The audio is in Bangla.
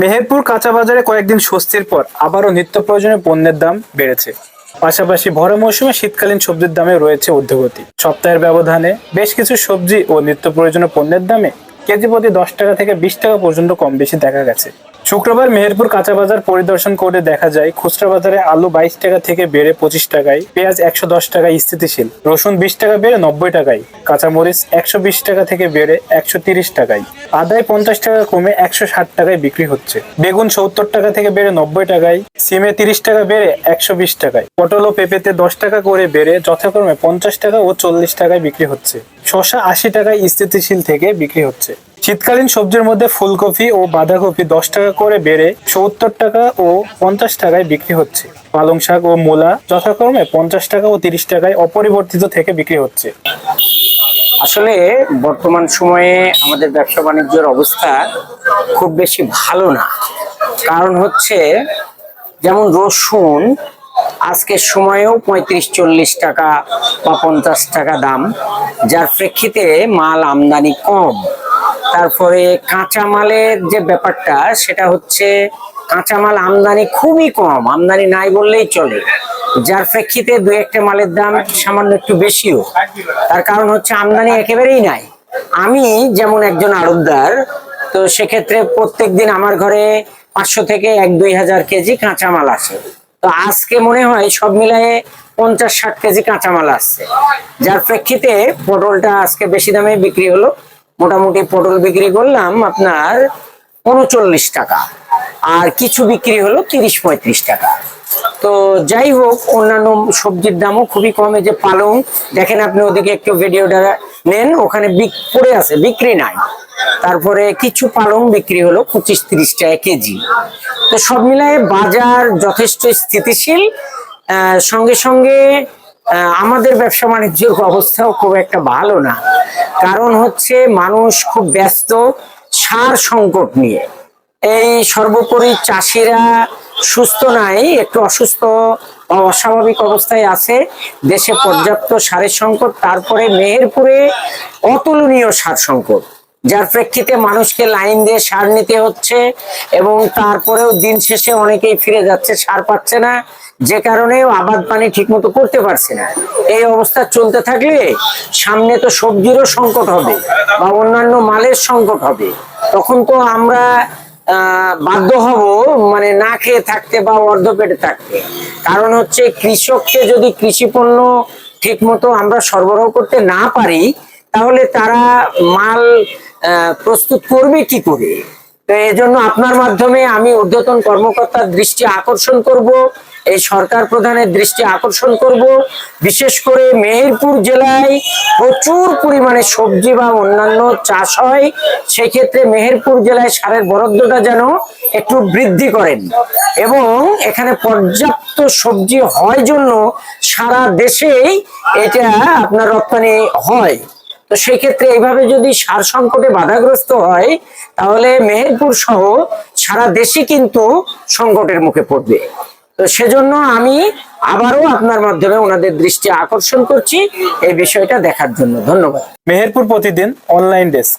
মেহেরপুর কাঁচা বাজারে কয়েকদিন স্বস্তির পর আবারও নিত্য প্রয়োজনীয় পণ্যের দাম বেড়েছে। পাশাপাশি ভরা মৌসুমে শীতকালীন সবজির দামে রয়েছে ঊর্ধ্বগতি। সপ্তাহের ব্যবধানে বেশ কিছু সবজি ও নিত্য প্রয়োজনীয় পণ্যের দামে কেজি প্রতি দশ টাকা থেকে বিশ টাকা পর্যন্ত কম বেশি দেখা গেছে। শুক্রবার মেহেরপুর কাঁচা বাজার পরিদর্শন করে দেখা যায়, খুচরা বাজারে আলু বাইশ টাকা থেকে বেড়ে পঁচিশ টাকায়, পেঁয়াজ একশো দশ টাকায় স্থিতিশীল, রসুন বিশ টাকা বেড়ে নব্বই টাকায়, কাঁচামরিচ একশো বিশ টাকা থেকে বেড়ে একশো তিরিশ টাকায়, আদায় পঞ্চাশ টাকা কমে একশো ষাট টাকায় বিক্রি হচ্ছে। বেগুন সত্তর টাকা থেকে বেড়ে নব্বই টাকায়, সিমে তিরিশ টাকা বেড়ে একশো বিশ টাকায়, পটল ও পেঁপেতে দশ টাকা করে বেড়ে যথাক্রমে পঞ্চাশ টাকা ও চল্লিশ টাকায় বিক্রি হচ্ছে। শসা আশি টাকায় স্থিতিশীল থেকে বিক্রি হচ্ছে। শীতকালীন সবজির মধ্যে ফুলকপি ও বাঁধাকপি দশ টাকা করে বেড়ে সত্তর টাকা ও পঞ্চাশ টাকায় বিক্রি হচ্ছে। পালং শাক ও মূলা যথাক্রমে পঞ্চাশ টাকা ও তিরিশ টাকায় অপরিবর্তিত থেকে বিক্রি হচ্ছে। আসলে বর্তমান সময়ে আমাদের ব্যবসা বাণিজ্যের অবস্থা খুব বেশি ভালো না। কারণ হচ্ছে যেমন রসুন আজকের সময়েও পঁয়ত্রিশ, চল্লিশ টাকা বা পঞ্চাশ টাকা দাম, যার প্রেক্ষিতে মাল আমদানি কম। তারপরে কাঁচামালের যে ব্যাপারটা, সেটা হচ্ছে কাঁচামাল আমদানি খুবই কম। আমদানি নাই বললেই চলে। যার প্রেক্ষিতে দু একটা মালের দাম সামান্য একটু বেশিও। তার কারণ হচ্ছে আমদানি একেবারেই নাই। আমি যেমন একজন আড়তদার, তো সেক্ষেত্রে প্রত্যেক দিন আমার ঘরে পাঁচশো থেকে এক দুই হাজার কেজি কাঁচামাল আসে। তো আজকে মনে হয় সব মিলায়ে পঞ্চাশ ষাট কেজি কাঁচামাল আসছে। যার প্রেক্ষিতে পটলটা আজকে বেশি দামে বিক্রি হলো। মোটামুটি পটল বিক্রি করলাম আপনার উনচল্লিশ টাকা। আর কিছু বিক্রি হলো তিরিশ পঁয়ত্রিশ টাকা। তো যাই হোক, অন্যান্য সবজির দামও খুবই কমে যে পালং। দেখেন আপনি ওদিকে একটু ভিডিওটা নেন, ওখানে পড়ে আছে, বিক্রি নাই। তারপরে কিছু পালং বিক্রি হলো পঁচিশ তিরিশ টাকা কেজি। তো সব মিলায়ে বাজার যথেষ্ট স্থিতিশীল। সঙ্গে সঙ্গে আমাদের ব্যবসা বাণিজ্যের অবস্থাও খুব একটা ভালো না। কারণ হচ্ছে মানুষ খুব ব্যস্ত সার সংকট নিয়ে। এই সর্বোপরি চাষিরা সুস্থ নাই, একটু অসুস্থ অস্বাভাবিক অবস্থায় আছে। দেশে পর্যাপ্ত সারের সংকট, তারপরে মেহেরপুরে অতুলনীয় সার সংকট। যার প্রেক্ষিতে মানুষকে লাইন দিয়ে সার নিতে হচ্ছে এবং তারপরেও দিন শেষে অনেকেই ফিরে যাচ্ছে, সার পাচ্ছে না। যে কারণে আবাদ পানি ঠিকমতো করতে পারছে না। এই অবস্থা চলতে থাকলে সামনে তো সবজিরও সংকট হবে বা অন্যান্য মালের সংকট হবে। তখন তো আমরা বাধ্য হব মানে না খেয়ে থাকতে বা অর্ধ পেটে থাকতে। কারণ হচ্ছে কৃষককে যদি কৃষি পণ্য ঠিক মতো আমরা সরবরাহ করতে না পারি, তাহলে তারা মাল প্রস্তুত করবে কি করে? তো জন্য আপনার মাধ্যমে আমি ঊর্ধ্বতন কর্মকর্তার দৃষ্টি আকর্ষণ করব, এই সরকার প্রধানের দৃষ্টি আকর্ষণ করব। বিশেষ করে মেহেরপুর জেলায় প্রচুর পরিমাণে সবজি বা অন্যান্য চাষ হয়, সেক্ষেত্রে মেহেরপুর জেলায় সারের বরাদ্দটা যেন একটু বৃদ্ধি করেন। এবং এখানে পর্যাপ্ত সবজি হয় জন্য সারা দেশেই এটা আপনার রপ্তানি হয়। তো সেক্ষেত্রে এইভাবে যদি সার সংকটে বাধাগ্রস্ত হয়, তাহলে মেহেরপুর সহ সারা দেশই কিন্তু সংকটের মুখে পড়বে। তো সেজন্য আমি আবারও আপনার মাধ্যমে ওনাদের দৃষ্টি আকর্ষণ করছি, এই বিষয়টা দেখার জন্য। ধন্যবাদ। মেহেরপুর প্রতিদিন অনলাইন ডেস্ক